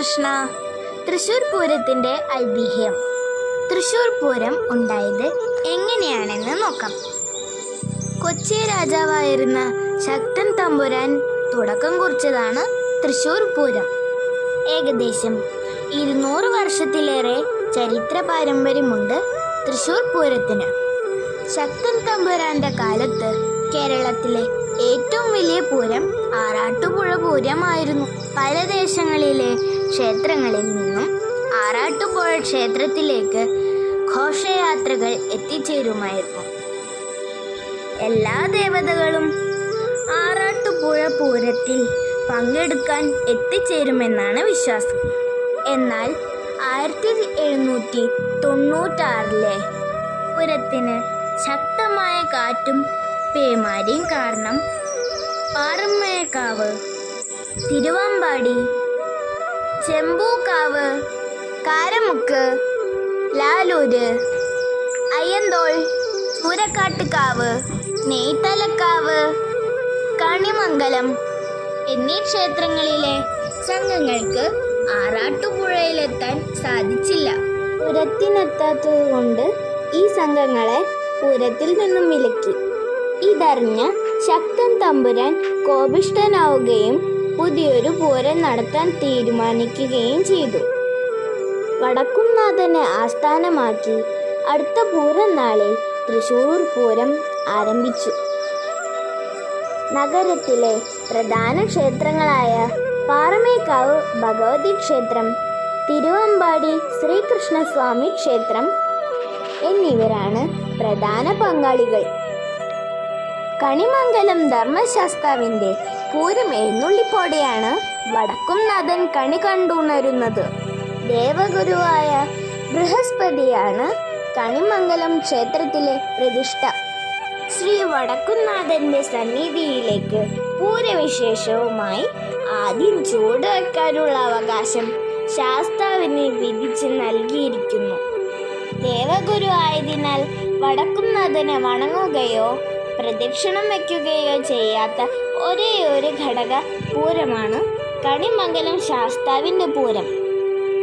കൃഷ്ണ. തൃശൂർ പൂരത്തിന്റെ ഐതിഹ്യം. തൃശൂർ പൂരം ഉണ്ടായത് എങ്ങനെയാണെന്ന് നോക്കാം. കൊച്ചി രാജാവായിരുന്ന ശക്തൻ തമ്പുരാൻ തുടക്കം കുറിച്ചതാണ് തൃശൂർ പൂരം. ഏകദേശം ഇരുന്നൂറ് വർഷത്തിലേറെ ചരിത്ര പാരമ്പര്യമുണ്ട് തൃശൂർ പൂരത്തിന്. ശക്തൻ തമ്പുരാന്റെ കാലത്ത് കേരളത്തിലെ ഏറ്റവും വലിയ പൂരം ആറാട്ടുപുഴ പൂരമായിരുന്നു. പല ദേശങ്ങളിലെ ക്ഷേത്രങ്ങളിൽ നിന്നും ആറാട്ടുപുഴ ക്ഷേത്രത്തിലേക്ക് ഘോഷയാത്രകൾ എത്തിച്ചേരുമായിരുന്നു. എല്ലാ ദേവതകളും ആറാട്ടുപുഴ പൂരത്തിൽ പങ്കെടുക്കാൻ എത്തിച്ചേരുമെന്നാണ് വിശ്വാസം. എന്നാൽ ആയിരത്തി എഴുന്നൂറ്റി തൊണ്ണൂറ്റാറിലെ പൂരത്തിന് ശക്തമായ കാറ്റും പേമാരിയും കാരണം പാറമ്മയക്കാവ് തിരുവമ്പാടി ചെമ്പൂക്കാവ് കാരമുക്ക് ലാലൂര് അയ്യന്തോൾ ചൂരക്കാട്ടുകാവ് നെയ്ത്തലക്കാവ് കണിമംഗലം എന്നീ ക്ഷേത്രങ്ങളിലെ സംഘങ്ങൾക്ക് ആറാട്ടുപുഴയിലെത്താൻ സാധിച്ചില്ല. പൂരത്തിനെത്താത്തതുകൊണ്ട് ഈ സംഘങ്ങളെ പൂരത്തിൽ നിന്നും വിലക്കി. ഇതറിഞ്ഞ ശക്തൻ തമ്പുരാൻ കോപിഷ്ഠനാവുകയും പുതിയൊരു പൂരം നടത്താൻ തീരുമാനിക്കുകയും ചെയ്തു. വടക്കുംനാഥനെ ആസ്ഥാനമാക്കി അടുത്ത പൂരം നാളിൽ തൃശൂർ പൂരം ആരംഭിച്ചു. നഗരത്തിലെ പ്രധാന ക്ഷേത്രങ്ങളായ പാറമേക്കാവ് ഭഗവതി ക്ഷേത്രം തിരുവമ്പാടി ശ്രീകൃഷ്ണസ്വാമി ക്ഷേത്രം എന്നിവരാണ് പ്രധാന പങ്കാളികൾ. കണിമംഗലം ധർമ്മശാസ്താവിന്റെ പൂരം എഴുന്നള്ളിപ്പോടെയാണ് വടക്കുംനാഥൻ കണി കണ്ടുണരുന്നത്. ദേവഗുരുവായ ബൃഹസ്പതിയാണ് കണിമംഗലം ക്ഷേത്രത്തിലെ പ്രതിഷ്ഠ. ശ്രീ വടക്കുംനാഥന്റെ സന്നിധിയിലേക്ക് പൂരവിശേഷവുമായി ആദ്യം ചൂട് വെക്കാനുള്ള അവകാശം ശാസ്താവിന് വിധിച്ച് നൽകിയിരിക്കുന്നു. ദേവഗുരു ആയതിനാൽ വടക്കുംനാഥനെ വണങ്ങുകയോ പ്രദക്ഷിണം വയ്ക്കുകയോ ചെയ്യാത്ത ഒരേ ഒരു ഘടക പൂരമാണ് കണിമംഗലം ശാസ്താവിന്റെ പൂരം.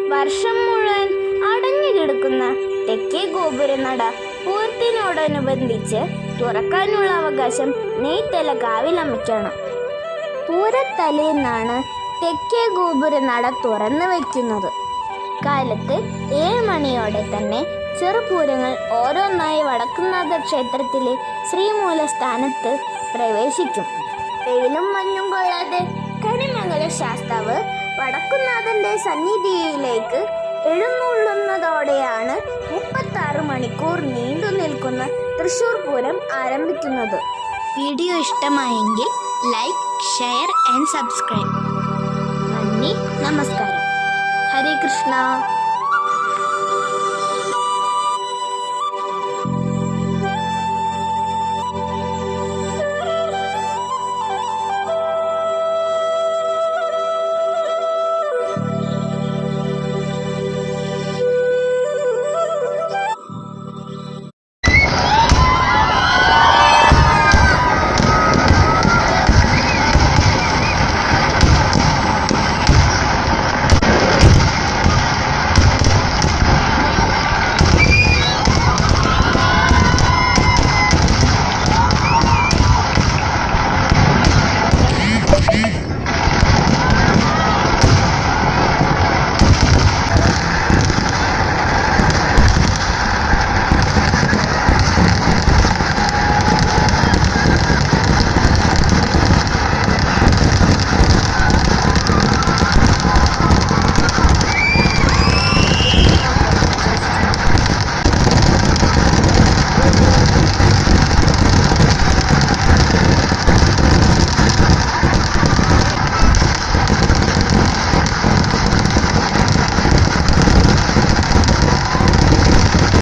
വർഷം മുഴുവൻ അടഞ്ഞു കിടക്കുന്ന തെക്കേ ഗോപുരനട പൂരത്തിനോടനുബന്ധിച്ച് തുറക്കാനുള്ള അവകാശം നെയ്ത്തല കാവിലമ്മയ്ക്കാണ് പൂരത്തലേന്നാണ് തെക്കേ ഗോപുരനട തുറന്നു വയ്ക്കുന്നത്. കാലത്ത് ഏഴ് മണിയോടെ തന്നെ ചെറുപൂരങ്ങൾ ഓരോന്നായി വടക്കുന്നാഥ ക്ഷേത്രത്തിലെ ശ്രീമൂലസ്ഥാനത്ത് പ്രവേശിക്കും. വെയിലും മഞ്ഞും കൊള്ളാതെ കരിമംഗല ശാസ്താവ് വടക്കുന്നാഥന്റെ സന്നിധിയിലേക്ക് എഴുന്നള്ളുന്നതോടെയാണ് മുപ്പത്തി ആറ് മണിക്കൂർ നീണ്ടു നിൽക്കുന്ന തൃശൂർ പൂരം ആരംഭിക്കുന്നത്. വീഡിയോ ഇഷ്ടമായെങ്കിൽ ലൈക്ക് ഷെയർ ആൻഡ് സബ്സ്ക്രൈബ്. നന്ദി നമസ്കാരം. ഹരേ കൃഷ്ണ.